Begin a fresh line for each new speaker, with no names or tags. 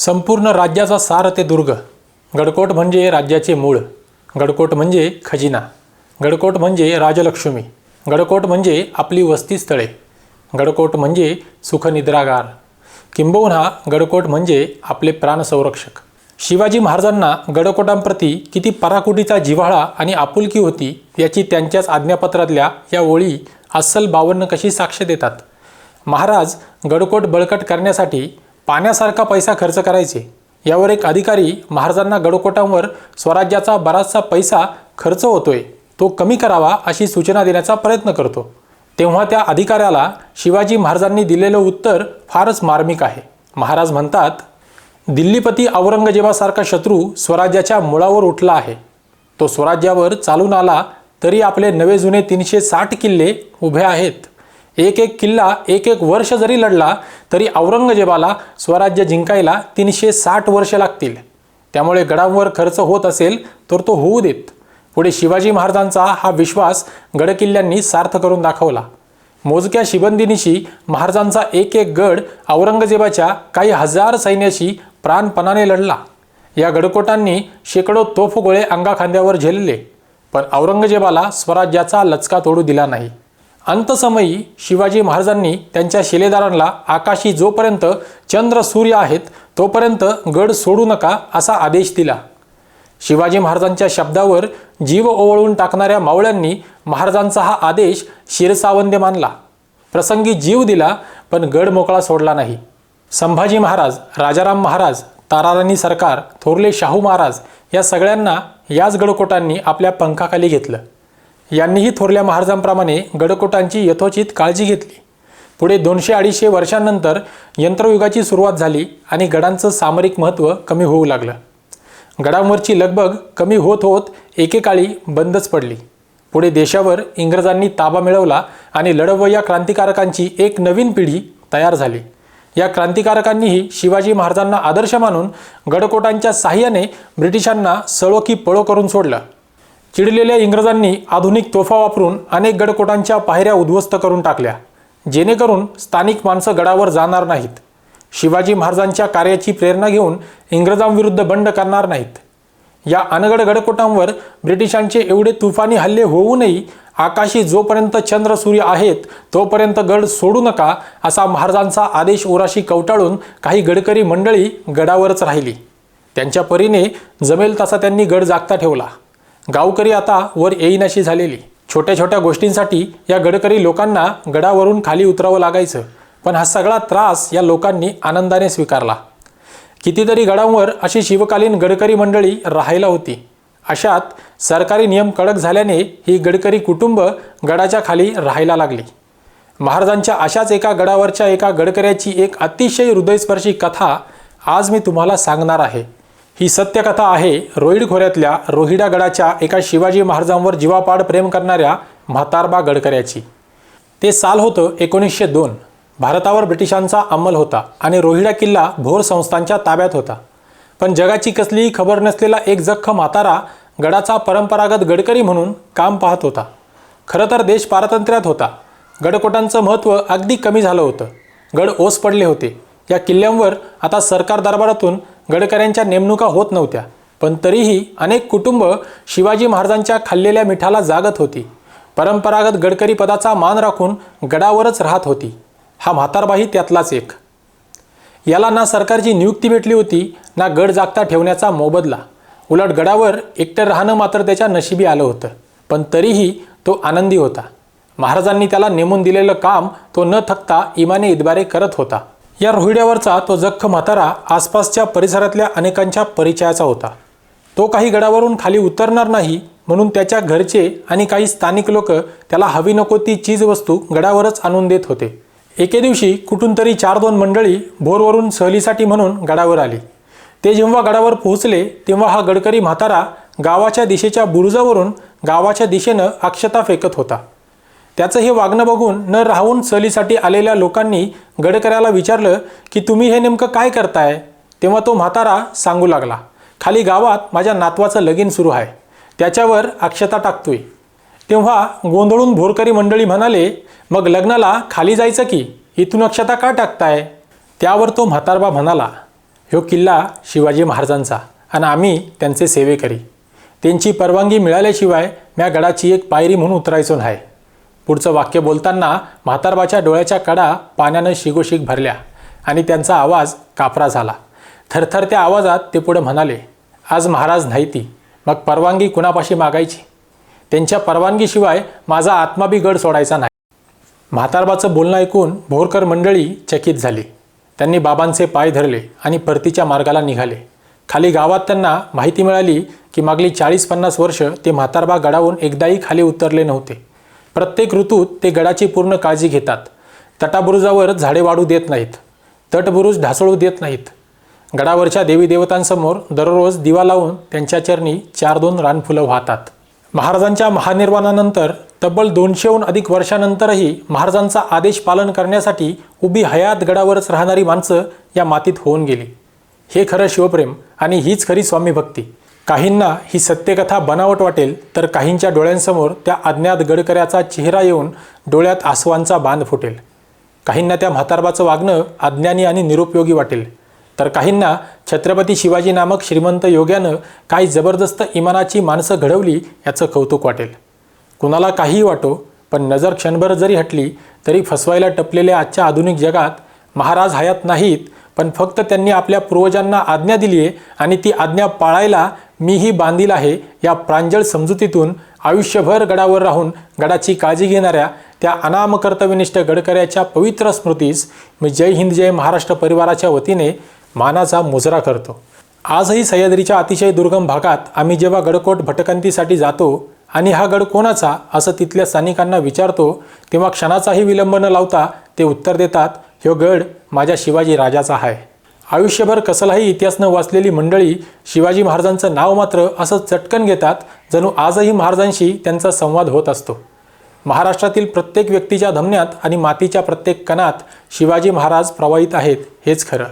संपूर्ण राज्याचा सार ते दुर्ग. गडकोट म्हणजे राज्याचे मूळ. गडकोट म्हणजे खजिना. गडकोट म्हणजे राजलक्ष्मी. गडकोट म्हणजे आपली वस्तीस्थळे. गडकोट म्हणजे सुखनिद्रागार. किंबहुना गडकोट म्हणजे आपले प्राणसंरक्षक. शिवाजी महाराजांना गडकोटांप्रती किती पराकुटीचा जिव्हाळा आणि आपुलकी होती याची त्यांच्याच आज्ञापत्रातल्या या ओळी अस्सल बावन्न कशी साक्ष देतात? महाराज गडकोट बळकट करण्यासाठी पाण्यासारखा पैसा खर्च करायचे. यावर एक अधिकारी महाराजांना गडकोटांवर स्वराज्याचा बराचसा पैसा खर्च होतोय तो कमी करावा अशी सूचना देण्याचा प्रयत्न करतो. तेव्हा त्या अधिकाऱ्याला शिवाजी महाराजांनी दिलेलं उत्तर फारच मार्मिक आहे. महाराज म्हणतात दिल्लीपती औरंगजेबासारखा शत्रू स्वराज्याच्या मुळावर उठला आहे. तो स्वराज्यावर चालून आला तरी आपले नवे जुने तीनशे साठ किल्ले उभे आहेत. एक एक किल्ला एक एक वर्ष जरी लढला तरी औरंगजेबाला स्वराज्य जिंकायला तीनशे साठ वर्ष लागतील. त्यामुळे गडांवर खर्च होत असेल तर तो होऊ देत. पुढे शिवाजी महाराजांचा हा विश्वास गडकिल्ल्यांनी सार्थ करून दाखवला. मोजक्या शिबंदिनीशी महाराजांचा एक एक गड औरंगजेबाच्या काही हजार सैन्याशी प्राणपणाने लढला. या गडकोटांनी शेकडो तोफगोळे अंगाखांद्यावर झेलले पण औरंगजेबाला स्वराज्याचा लचका तोडू दिला नाही. अंतसमयी शिवाजी महाराजांनी त्यांच्या शिलेदारांना आकाशी जोपर्यंत चंद्र सूर्य आहेत तोपर्यंत गड सोडू नका असा आदेश दिला. शिवाजी महाराजांच्या शब्दावर जीव ओवळून टाकणाऱ्या मावळ्यांनी महाराजांचा हा आदेश शिरसावंदे मानला. प्रसंगी जीव दिला पण गड मोकळा सोडला नाही. संभाजी महाराज राजाराम महाराज ताराराणी सरकार थोरले शाहू महाराज या सगळ्यांना याच गडकोटांनी आपल्या पंखाखाली घेतलं. यांनीही थोरल्या महाराजांप्रमाणे गडकोटांची यथोचित काळजी घेतली. पुढे दोनशे अडीचशे वर्षांनंतर यंत्रयुगाची सुरुवात झाली आणि गडांचं सामरिक महत्त्व कमी होऊ लागलं. गडांवरची लगबग कमी होत होत एकेकाळी बंदच पडली. पुढे देशावर इंग्रजांनी ताबा मिळवला आणि लढवय्या क्रांतिकारकांची एक नवीन पिढी तयार झाली. या क्रांतिकारकांनीही शिवाजी महाराजांना आदर्श मानून गडकोटांच्या साह्याने ब्रिटिशांना सळो की पळो करून सोडलं. चिडलेल्या इंग्रजांनी आधुनिक तोफा वापरून अनेक गडकोटांच्या पायऱ्या उद्ध्वस्त करून टाकल्या जेणेकरून स्थानिक माणसं गडावर जाणार नाहीत. शिवाजी महाराजांच्या कार्याची प्रेरणा घेऊन इंग्रजांविरुद्ध बंड करणार नाहीत. या अनगड गडकोटांवर ब्रिटिशांचे एवढे तुफानी हल्ले होऊनही आकाशी जोपर्यंत चंद्र सूर्य आहेत तोपर्यंत गड सोडू नका असा महाराजांचा आदेश उराशी कवटाळून काही गडकरी मंडळी गडावरच राहिली. त्यांच्या परीने जमेल तसा त्यांनी गड जागता ठेवला. गावकरी आता वर येईनाशी झालेली. छोट्या छोट्या गोष्टींसाठी या गडकरी लोकांना गडावरून खाली उतरावं लागायचं. पण हा सगळा त्रास या लोकांनी आनंदाने स्वीकारला. कितीतरी गडांवर अशी शिवकालीन गडकरी मंडळी राहायला होती. अशात सरकारी नियम कडक झाल्याने ही गडकरी कुटुंब गडाच्या खाली राहायला लागली. महाराजांच्या अशाच एका गडावरच्या एका गडकऱ्याची एक अतिशय हृदयस्पर्शी कथा आज मी तुम्हाला सांगणार आहे. ही सत्यकथा आहे रोहिड खोऱ्यातल्या रोहिडा गडाच्या एका शिवाजी महाराजांवर जीवापाड प्रेम करणाऱ्या म्हातारबा गडकऱ्याची. ते साल होतं एकोणीसशे दोन. भारतावर ब्रिटिशांचा अंमल होता आणि रोहिडा किल्ला भोर संस्थांच्या ताब्यात होता. पण जगाची कसलीही खबर नसलेला एक जख्ख म्हातारा गडाचा परंपरागत गडकरी म्हणून काम पाहत होता. खरं तर देश पारतंत्र्यात होता. गडकोटांचं महत्त्व अगदी कमी झालं होतं. गड ओस पडले होते. या किल्ल्यांवर आता सरकार दरबारातून गडकऱ्यांच्या नेमणुका होत नव्हत्या पण तरीही अनेक कुटुंब शिवाजी महाराजांच्या खाल्लेल्या मिठाला जागत होती. परंपरागत गडकरी पदाचा मान राखून गडावरच राहत होती. हा म्हातारबाही त्यातलाच एक. याला ना सरकारची नियुक्ती भेटली होती ना गड जागता ठेवण्याचा मोबदला. उलट गडावर एकटं राहणं मात्र त्याच्या नशिबी आलं होतं पण तरीही तो आनंदी होता. महाराजांनी त्याला नेमून दिलेलं काम तो न थकता इमाने इदबारे करत होता. या रोहिड्यावरचा तो जख्ख म्हातारा आसपासच्या परिसरातल्या अनेकांच्या परिचयाचा होता. तो काही गडावरून खाली उतरणार नाही म्हणून त्याच्या घरचे आणि काही स्थानिक लोक त्याला हवी नको ती चीजवस्तू गडावरच आणून देत होते. एके दिवशी कुठून तरी चार दोन मंडळी भोरवरून सहलीसाठी म्हणून गडावर आली. ते जेव्हा गडावर पोहोचले तेव्हा हा गडकरी म्हातारा गावाच्या दिशेच्या बुरुजावरून गावाच्या दिशेनं अक्षता फेकत होता. त्याचं हे वागणं बघून न राहून सहलीसाठी आलेल्या लोकांनी गडकऱ्याला विचारलं की तुम्ही हे नेमकं काय करताय? तेव्हा तो म्हातारा सांगू लागला खाली गावात माझ्या नातवाचं लगीन सुरू आहे त्याच्यावर अक्षता टाकतोय. तेव्हा गोंधळून भोरकरी मंडळी म्हणाले मग लग्नाला खाली जायचं की? इथून अक्षता का टाकताय? त्यावर तो म्हातारबा म्हणाला ह्यो किल्ला शिवाजी महाराजांचा आणि आम्ही त्यांचे सेवेकरी त्यांची परवानगी मिळाल्याशिवाय म्या गडाची एक पायरी म्हणून उतरायचो नाही. पुढचं वाक्य बोलताना म्हातारबाच्या डोळ्याच्या कडा पाण्यानं शिगोशिग भरल्या आणि त्यांचा आवाज कापरा झाला. थरथर त्या आवाजात ते पुढे म्हणाले आज महाराज नाही ती मग परवानगी कुणापाशी मागायची? त्यांच्या परवानगीशिवाय माझा आत्माबी गड सोडायचा नाही. म्हातारबाचं बोलणं ऐकून भोरकर मंडळी चकित झाली. त्यांनी बाबांचे पाय धरले आणि परतीच्या मार्गाला निघाले. खाली गावात त्यांना माहिती मिळाली की मागली चाळीस पन्नास वर्ष ते म्हातारबा गडावून एकदाही खाली उतरले नव्हते. प्रत्येक ऋतूत ते गडाची पूर्ण काळजी घेतात. तटाबुरुजावर झाडे वाढू देत नाहीत. तटबुरुज ढासळू देत नाहीत. गडावरच्या देवी देवतांसमोर दररोज दिवा लावून त्यांच्या चरणी चार दोन रानफुलं वाहतात. महाराजांच्या महानिर्वाणानंतर तब्बल दोनशेहून अधिक वर्षानंतरही महाराजांचा आदेश पालन करण्यासाठी उभी हयात गडावरच राहणारी माणसं या मातीत होऊन गेली. हे खरं शिवप्रेम आणि हीच खरी स्वामी भक्ती. काहींना ही सत्यकथा बनावट वाटेल तर काहींच्या डोळ्यांसमोर त्या अज्ञात गडकऱ्याचा चेहरा येऊन डोळ्यात आसवांचा बांध फुटेल. काहींना त्या म्हातारबाचं वागणं अज्ञानी आणि निरुपयोगी वाटेल. तर काहींना छत्रपती शिवाजी नामक श्रीमंत योग्यानं काही जबरदस्त इमानाची माणसं घडवली याचं कौतुक वाटेल. कुणाला काहीही वाटो पण नजर क्षणभर जरी हटली तरी फसवायला टपलेल्या आजच्या आधुनिक जगात महाराज हयात नाहीत पण फक्त त्यांनी आपल्या पूर्वजांना आज्ञा दिली आहे आणि ती आज्ञा पाळायला मीही बांधील आहे या प्रांजळ समजुतीतून आयुष्यभर गडावर राहून गडाची काळजी घेणाऱ्या त्या अनाम कर्तव्यनिष्ठ गडकऱ्याच्या पवित्र स्मृतीस मी जय हिंद जय महाराष्ट्र परिवाराच्या वतीने मानाचा मुजरा करतो. आजही सह्याद्रीच्या अतिशय दुर्गम भागात आम्ही जेव्हा गडकोट भटकंतीसाठी जातो आणि हा गड कोणाचा असं तिथल्या स्थानिकांना विचारतो तेव्हा क्षणाचाही विलंब न लावता ते उत्तर देतात ह्यो गड माझ्या शिवाजी राजाचा आहे आयुष्यभर कसलाही इतिहास न वाचलेली मंडळी शिवाजी महाराजांचं नाव मात्र असं चटकन घेतात जणू आजही महाराजांशी त्यांचा संवाद होत असतो. महाराष्ट्रातील प्रत्येक व्यक्तीच्या धमन्यात आणि मातीच्या प्रत्येक कणात शिवाजी महाराज प्रवाहित आहेत हेच खरं.